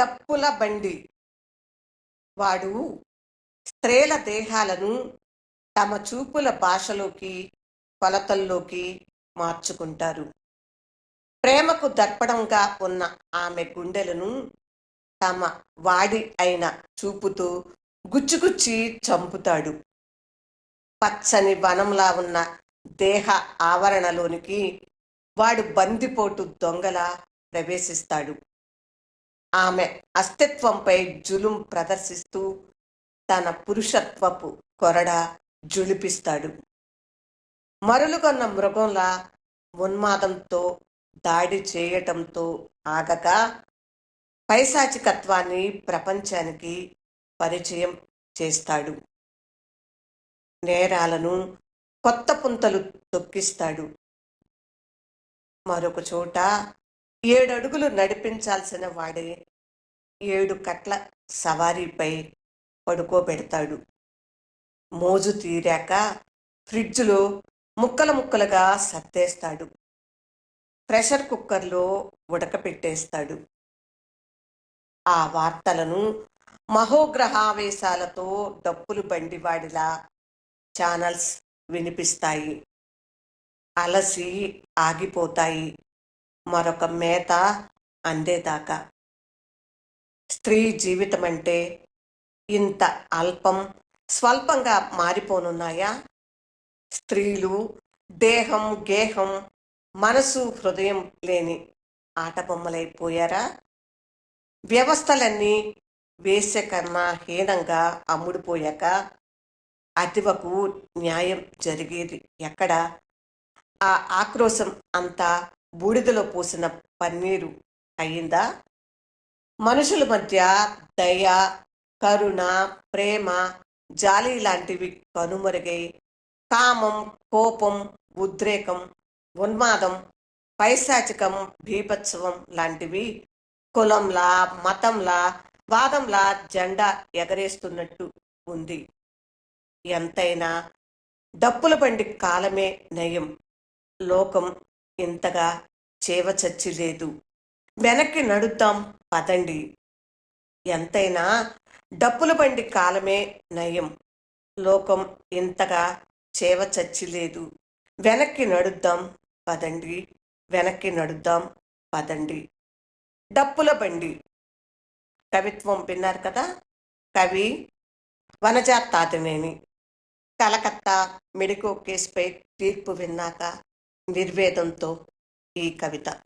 డప్పుల బండి. వాడు స్త్రీల దేహాలను తమ చూపుల భాషలోకి కొలతల్లోకి మార్చుకుంటారు. ప్రేమకు దర్పణంగా ఉన్న ఆమె గుండెలను తమ వాడి అయిన చూపుతో గుచ్చుగుచ్చి చంపుతాడు. పచ్చని వనంలా ఉన్న దేహ ఆవరణలోనికి వాడు బందిపోటు దొంగలా ప్రవేశిస్తాడు. ఆమె అస్తిత్వంపై జులుం ప్రదర్శిస్తూ తన పురుషత్వపు కొరడ జులిపిస్తాడు మరులుగొన్న మృగంలా ఉన్మాదంతో దాడి చేయటంతో ఆగక పైశాచికత్వాన్ని ప్రపంచానికి పరిచయం చేస్తాడు. నేరాలను కొత్త పుంతలు తొక్కిస్తాడు. మరొక చోట ఏడు అడుగులు నడిపించాల్సిన వాడే ఏడు కట్ల సవారీపై పడుకోబెడతాడు. మోజు తీరాక ఫ్రిడ్జ్లో ముక్కలు ముక్కలుగా సర్దేస్తాడు. ప్రెషర్ కుక్కర్లో ఉడకపెట్టేస్తాడు. ఆ వార్తలను మహోగ్రహావేశాలతో డప్పులు బండివాడిలా ఛానల్స్ వినిపిస్తాయి. అలసి ఆగిపోతాయి. మరొక మేత అందేదాకా. స్త్రీ జీవితం అంటే ఇంత అల్పం స్వల్పంగా మారిపోనున్నాయా? స్త్రీలు దేహం గేహం మనసు హృదయం లేని ఆటబొమ్మలైపోయారా? వ్యవస్థలన్నీ వేసే కన్నా హీనంగా అమ్ముడుపోయాక అతివకు న్యాయం జరిగేది ఎక్కడ? ఆ ఆక్రోశం అంతా బూడిదలో పోసిన పన్నీరు అయిందా మనుషుల మధ్య దయ కరుణ ప్రేమ జాలి లాంటివి కనుమరుగై కామం కోపం ఉద్రేకం ఉన్మాదం పైశాచికం భీభత్సవం లాంటివి కులంలా మతంలా వాదంలా జెండా ఎగరేస్తున్నట్టు ఉంది. ఎంతైనా డప్పుల బండి కాలమే నయం. లోకం ఇంతగా చేవ చచ్చి లేదు వెనక్కి నడుద్దాం పదండి. ఎంతైనా డప్పుల బండి కాలమే నయం. లోకం ఇంతగా చేవ చచ్చి లేదు వెనక్కి నడుద్దాం పదండి. వెనక్కి నడుద్దాం పదండి. డప్పుల బండి. కవిత్వం విన్నారు కదా? కవి వనజా తాతినేని కలకత్తా మెడికో కేసుపై తీర్పు విన్నాక నిర్వేదంతో y cavidad